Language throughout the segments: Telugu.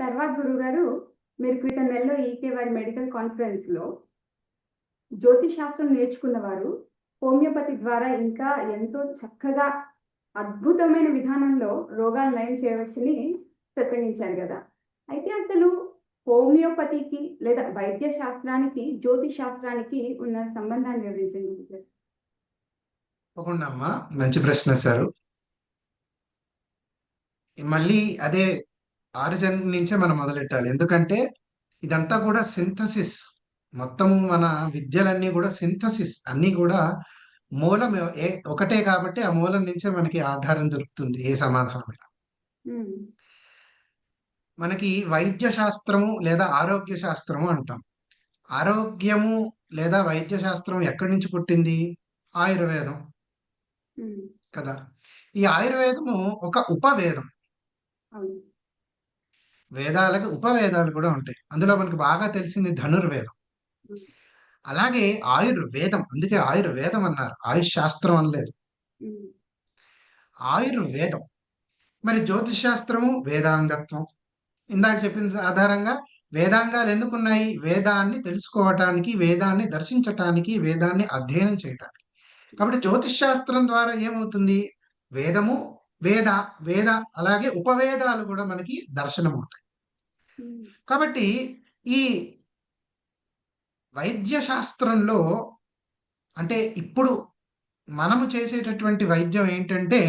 తర్వాత గురుగారు మీరు క్రితం నెలలో ఈకే వారి మెడికల్ కాన్ఫరెన్స్లో జ్యోతిష్ శాస్త్రం నేర్చుకున్న వారు హోమియోపతి ద్వారా ఇంకా ఎంతో చక్కగా అద్భుతమైన విధానంలో రోగాలు నయం చేయవచ్చని ప్రసంగించారు కదా. అయితే అసలు హోమియోపతికి లేదా వైద్య శాస్త్రానికి జ్యోతిష్ శాస్త్రానికి ఉన్న సంబంధాన్ని వివరించండి తప్పకుండా అమ్మా. మంచి ప్రశ్న సారు. మళ్ళీ అదే ఆరిజిన్ నుంచే మనం మొదలెట్టాలి. ఎందుకంటే ఇదంతా కూడా సింథసిస్. మొత్తం మన విద్యలన్నీ కూడా సింథసిస్. అన్నీ కూడా మూలం ఏ ఒకటే కాబట్టి ఆ మూలం నుంచే మనకి ఆధారం దొరుకుతుంది ఏ సమాధానమైనా మనకి వైద్య శాస్త్రము లేదా ఆరోగ్య శాస్త్రము అంటాం. ఆరోగ్యము లేదా వైద్య శాస్త్రం ఎక్కడి నుంచి పుట్టింది? ఆయుర్వేదం. కదా? ఈ ఆయుర్వేదము ఒక ఉపవేదం. వేదాలకు ఉపవేదాలు కూడా ఉంటాయి. అందులో మనకు బాగా తెలిసింది ధనుర్వేదం. అలాగే ఆయుర్వేదం అందుకే ఆయుర్వేదం అన్నారు. ఆయుష్ శాస్త్రం అనలేదు. ఆయుర్వేదం. మరి జ్యోతిష్ శాస్త్రము వేదాంగత్వం. ఇందాక చెప్పిన ఆధారంగా వేదాంగాలు ఎందుకున్నాయి? వేదాన్ని తెలుసుకోవటానికి వేదాన్ని దర్శించటానికి వేదాన్ని అధ్యయనం చేయటానికి. కాబట్టి జ్యోతిష్ శాస్త్రం ద్వారా ఏమవుతుంది? వేదము వేద వేద అలాగే ఉపవేదాలు కూడా మనకి దర్శనమవుతాయి. కాబట్టి ఈ వైద్య శాస్త్రంలో అంటే ఇప్పుడు మనము చేసేటటువంటి వైద్యం ఏంటంటే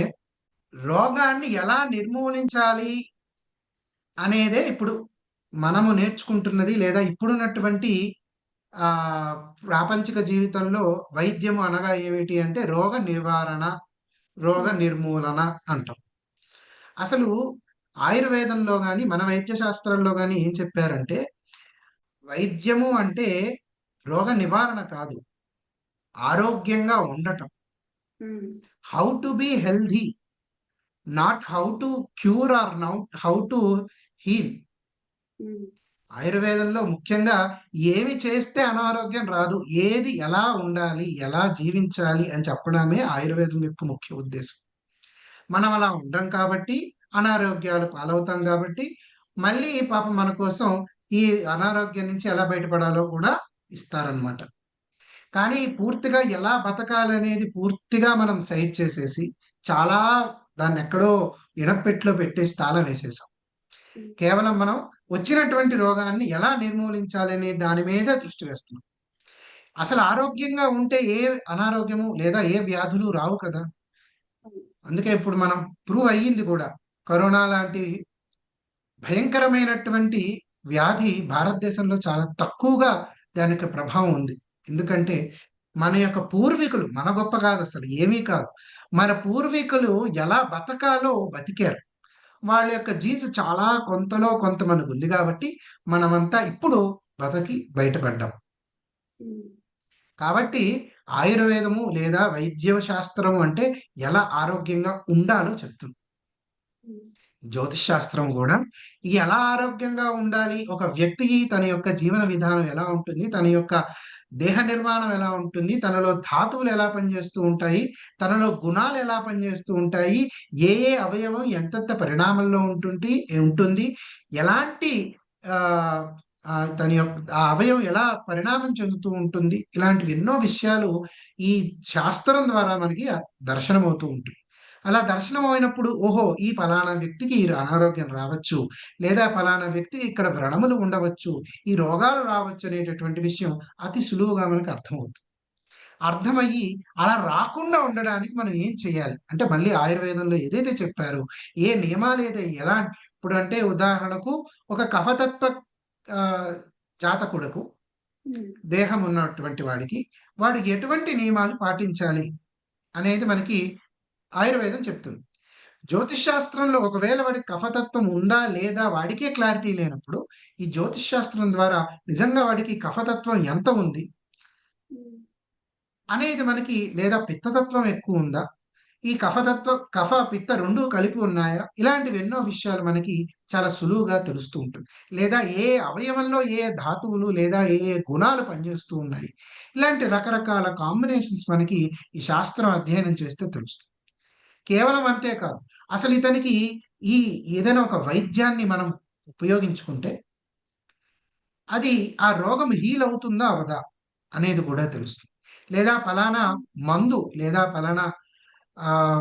రోగాన్ని ఎలా నిర్మూలించాలి అనేదే ఇప్పుడు మనము నేర్చుకుంటున్నది లేదా ఇప్పుడున్నటువంటి ప్రాపంచిక జీవితంలో వైద్యము అనగా ఏమిటి అంటే రోగ నివారణ రోగ నిర్మూలన అంటాం. అసలు ఆయుర్వేదంలో కానీ మన వైద్య శాస్త్రంలో కానీ ఏం చెప్పారంటే వైద్యము అంటే రోగ నివారణ కాదు. ఆరోగ్యంగా ఉండటం. How to be healthy not how to cure or not how to heal ఆయుర్వేదంలో ముఖ్యంగా ఏమి చేస్తే అనారోగ్యం రాదు ఏది ఎలా ఉండాలి ఎలా జీవించాలి అని చెప్పడమే ఆయుర్వేదం యొక్క ముఖ్య ఉద్దేశం. మనం అలా ఉండం కాబట్టి అనారోగ్యాలు పాలవుతాం కాబట్టి మళ్ళీ పాప మన కోసం ఈ అనారోగ్యం నుంచి ఎలా బయటపడాలో కూడా ఇస్తారనమాట కానీ పూర్తిగా ఎలా బతకాలనేది పూర్తిగా మనం సైడ్ చేసేసి చాలా దాన్ని ఎక్కడో ఇనపెట్లో పెట్టేసి తాళం వేసేసాం. కేవలం మనం వచ్చినటువంటి రోగాన్ని ఎలా నిర్మూలించాలనే దాని మీద దృష్టి వేస్తున్నాం. అసలు ఆరోగ్యంగా ఉంటే ఏ అనారోగ్యము లేదా ఏ వ్యాధులు రావు కదా. అందుకే ఇప్పుడు మనం ప్రూవ్ అయ్యింది కూడా కరోనా లాంటి భయంకరమైనటువంటి వ్యాధి భారతదేశంలో చాలా తక్కువగా దానికి ప్రభావం ఉంది. ఎందుకంటే మన యొక్క పూర్వీకులు మన గొప్ప కాదు అసలు ఏమీ కాదు. మన పూర్వీకులు ఎలా బతకాలో బతికారు. వాళ్ళ యొక్క జీన్స్ చాలా కొంతలో కొంత మనకు ఉంది కాబట్టి మనమంతా ఇప్పుడు బతకి బయటపడ్డాం. కాబట్టి ఆయుర్వేదము లేదా వైద్య శాస్త్రము అంటే ఎలా ఆరోగ్యంగా ఉండాలో చెప్తుంది జ్యోతిష్ శాస్త్రం కూడా ఎలా ఆరోగ్యంగా ఉండాలి ఒక వ్యక్తికి తన యొక్క జీవన విధానం ఎలా ఉంటుంది తన యొక్క దేహ నిర్మాణం ఎలా ఉంటుంది? తనలో ధాతువులు ఎలా పనిచేస్తూ ఉంటాయి? తనలో గుణాలు ఎలా పనిచేస్తూ ఉంటాయి? ఏ ఏ అవయవం ఎంతెంత పరిణామంలో ఉంటుంది ఉంటుంది? ఎలాంటి ఆ తన యొక్క ఆ అవయవం ఎలా పరిణామం చెందుతూ ఉంటుంది? ఇలాంటివి ఎన్నో విషయాలు ఈ శాస్త్రం ద్వారా మనకి దర్శనం అవుతూ ఉంటుంది. అలా దర్శనం అయినప్పుడు ఓహో ఈ ఫలానా వ్యక్తికి ఈ అనారోగ్యం రావచ్చు లేదా ఫలానా వ్యక్తికి ఇక్కడ వ్రణములు ఉండవచ్చు ఈ రోగాలు రావచ్చు అనేటటువంటి విషయం అతి సులువుగా మనకు అర్థమవుతుంది. అర్థమయ్యి అలా రాకుండా ఉండడానికి మనం ఏం చేయాలి? అంటే మళ్ళీ ఆయుర్వేదంలో ఏదైతే చెప్పారో ఏ నియమాలు ఏదైతే ఎలా ఇప్పుడు అంటే ఉదాహరణకు ఒక కఫతత్వ జాతకుడకు దేహం ఉన్నటువంటి వాడికి వాడు ఎటువంటి నియమాలు పాటించాలి అనేది మనకి ఆయుర్వేదం చెప్తుంది. జ్యోతిష్ శాస్త్రంలో ఒకవేళ వాడికి కఫతత్వం ఉందా లేదా వాడికే క్లారిటీ లేనప్పుడు ఈ జ్యోతిష్ శాస్త్రం ద్వారా నిజంగా వాడికి కఫతత్వం ఎంత ఉంది? అనేది మనకి లేదా పిత్తతత్వం ఎక్కువ ఉందా? ఈ కఫతత్వ కఫ పిత్త రెండూ కలిపి ఉన్నాయా? ఇలాంటివి ఎన్నో విషయాలు మనకి చాలా సులువుగా తెలుస్తూ ఉంటుంది. లేదా ఏ అవయవంలో ఏ ధాతువులు లేదా ఏ ఏ గుణాలు పనిచేస్తూ ఉన్నాయి? ఇలాంటి రకరకాల కాంబినేషన్స్ మనకి ఈ శాస్త్రం అధ్యయనం చేస్తే తెలుస్తుంది. కేవలం అంతేకాదు అసలు ఇతనికి ఈ ఏదైనా ఒక వైద్యాన్ని మనం ఉపయోగించుకుంటే అది ఆ రోగం హీల్ అవుతుందా అవదా అనేది కూడా తెలుస్తుంది. లేదా ఫలానా మందు లేదా ఫలానా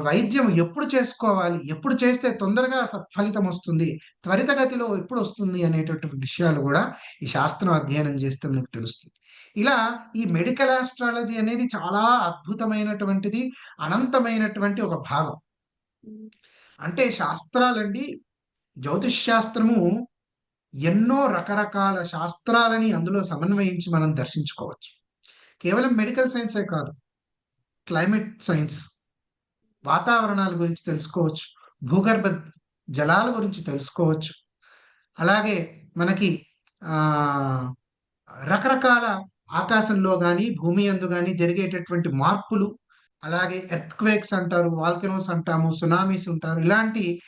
వైద్యం ఎప్పుడు చేసుకోవాలి? ఎప్పుడు చేస్తే తొందరగా సత్ఫలితం వస్తుంది? త్వరితగతిలో ఎప్పుడు వస్తుంది అనేటటువంటి విషయాలు కూడా ఈ శాస్త్రం అధ్యయనం చేస్తే మనకు తెలుస్తుంది. ఇలా ఈ మెడికల్ ఆస్ట్రాలజీ అనేది చాలా అద్భుతమైనటువంటిది అనంతమైనటువంటి ఒక భాగం అంటే శాస్త్రాలండి జ్యోతిష్ శాస్త్రము ఎన్నో రకరకాల శాస్త్రాలని అందులో సమన్వయించి మనం దర్శించుకోవచ్చు. కేవలం మెడికల్ సైన్సే కాదు క్లైమేట్ సైన్స్ వాతావరణాల గురించి తెలుసుకోవచ్చు భూగర్భ జలాల గురించి తెలుసుకోవచ్చు. అలాగే మనకి రకరకాల ఆకాశంలో కానీ భూమి అందు కానీ జరిగేటటువంటి మార్పులు అలాగే ఎర్త్క్వేక్స్ అంటారు వాల్కెనోస్ అంటాము సునామీస్ ఉంటారు ఇలాంటి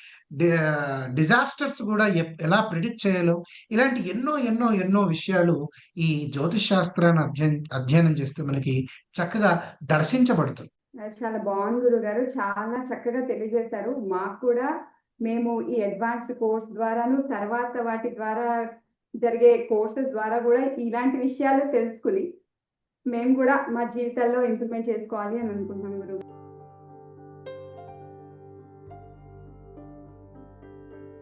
డిజాస్టర్స్ కూడా ఎప్- ఎలా ప్రిడిక్ట్ చేయాలో ఇలాంటి ఎన్నో ఎన్నో ఎన్నో విషయాలు ఈ జ్యోతిష్ శాస్త్రాన్ని అధ్యయనం అధ్యయనం చేస్తే మనకి చక్కగా దర్శించబడుతుంది. చాలా బాగుంది గురుగారు. చాలా చక్కగా తెలియజేశారు. మాకు కూడా మేము ఈ అడ్వాన్స్డ్ కోర్స్ ద్వారాను తర్వాత వాటి ద్వారా జరిగే కోర్సెస్ ద్వారా కూడా ఇలాంటి విషయాలు తెలుసుకుని మేము కూడా మా జీవితాల్లో ఇంప్లిమెంట్ చేసుకోవాలి అని అనుకుంటున్నాం గురువు